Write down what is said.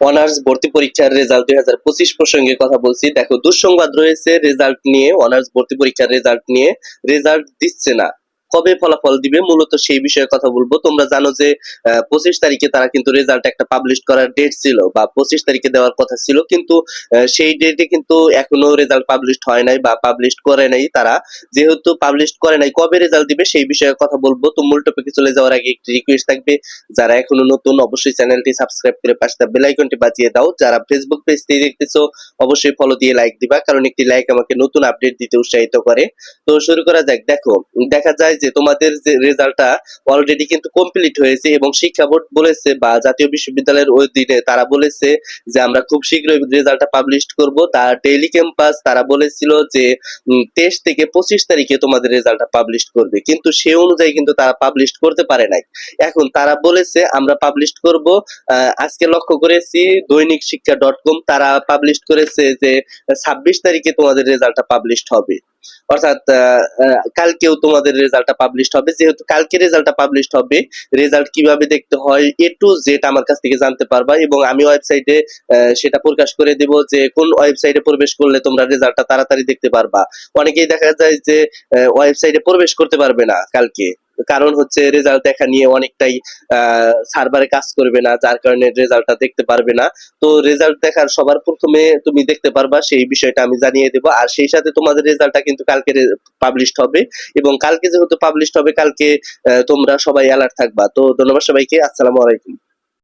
Honours ভর্তি পরীক্ষার result দুই হাজার পঁচিশ প্রসঙ্গে কথা বলছি। দেখো, দুঃসংবাদ রয়েছে রেজাল্ট নিয়ে অনার্স ভর্তি পরীক্ষার রেজাল্ট নিয়ে রেজাল্ট দিচ্ছে না। কবে ফলাফল দিবে? মূলত সেই বিষয়ে কথা বলব। তোমরা জানো যে পঁচিশ তারিখে তারা কিন্তু রেজাল্ট একটা পাবলিশ করার ডেট ছিল বা পঁচিশ তারিখে দেওয়ার কথা ছিল কিন্তু সেই ডেটে কিন্তু এখনও রেজাল্ট পাবলিশ হয় নাই বা পাবলিশ করে নাই তারা। যেহেতু পাবলিশ করে নাই, কবে রেজাল্ট দিবে সেই বিষয়ে কথা বলব। তো মূল টপিকে চলে যাওয়ার আগে একটি রিকোয়েস্ট থাকবে, যারা এখনও নতুন অবশ্যই চ্যানেলটি সাবস্ক্রাইব করে পাশে বেল আইকনটি বাজিয়ে দাও। যারা ফেসবুক পেজ থেকে দেখতেছো, অবশ্যই ফলো দিয়ে লাইক দিবা, কারণ একটি লাইক আমাকে নতুন আপডেট দিতে উৎসাহিত করে। তো শুরু করা যাক। দেখো, দেখা যায় যে তোমাদের যে রেজাল্টটা অলরেডি কিন্তু কমপ্লিট হয়েছে এবং শিক্ষা বোর্ড বলেছে বা জাতীয় বিশ্ববিদ্যালয়ের অধীনে তারা বলেছে যে আমরা খুব শীঘ্রই রেজাল্টটা পাবলিশ করব। তার ডেইলি ক্যাম্পাস তারা বলেছিল যে তেইশ থেকে পঁচিশ তারিখে তোমাদের রেজাল্টটা পাবলিশ করবে। কিন্তু সে অনুযায়ী কিন্তু তারা পাবলিশ করতে পারে নাই। এখন তারা বলেছে, আমরা পাবলিশ করব আজকে লক্ষ্য করেছি দৈনিক শিক্ষা ডট কম তারা পাবলিশ করেছে যে, ছাব্বিশ তারিখে তোমাদের রেজাল্টটা পাবলিশ হবে। অর্থাৎ কালকেও তোমাদের রেজাল্টটা পাবলিশ হবে। যেহেতু কালকে রেজাল্টটা পাবলিশ হবে, রেজাল্ট কীভাবে দেখতে হয় এ টু জেড আমার কাছ থেকে জানতে পারবা এবং আমি ওয়েবসাইটে সেটা প্রকাশ করে দেব যে কোন ওয়েবসাইটে প্রবেশ করলে তোমরা রেজাল্টটা তাড়াতাড়ি দেখতে পারবা। অনেকেই দেখা যায় যে ওয়েবসাইটে প্রবেশ করতে পারবে না কালকে। কারণ হচ্ছে রেজাল্ট দেখা নিয়ে অনেকটাই সার্ভারে কাজ করবে না, যার কারণে রেজাল্টটা দেখতে পারবে না। তো রেজাল্ট দেখার সবার প্রথমে তুমি দেখতে পারবা, সেই বিষয়টা আমি জানিয়ে দেবো। আর সেই সাথে তোমাদের রেজাল্টটা কিন্তু কালকে পাবলিশ হবে। এবং কালকে যেহেতু পাবলিশ হবে, কালকে তোমরা সবাই অ্যালার্ট থাকবা। তো ধন্যবাদ সবাইকে। আসসালামু আলাইকুম।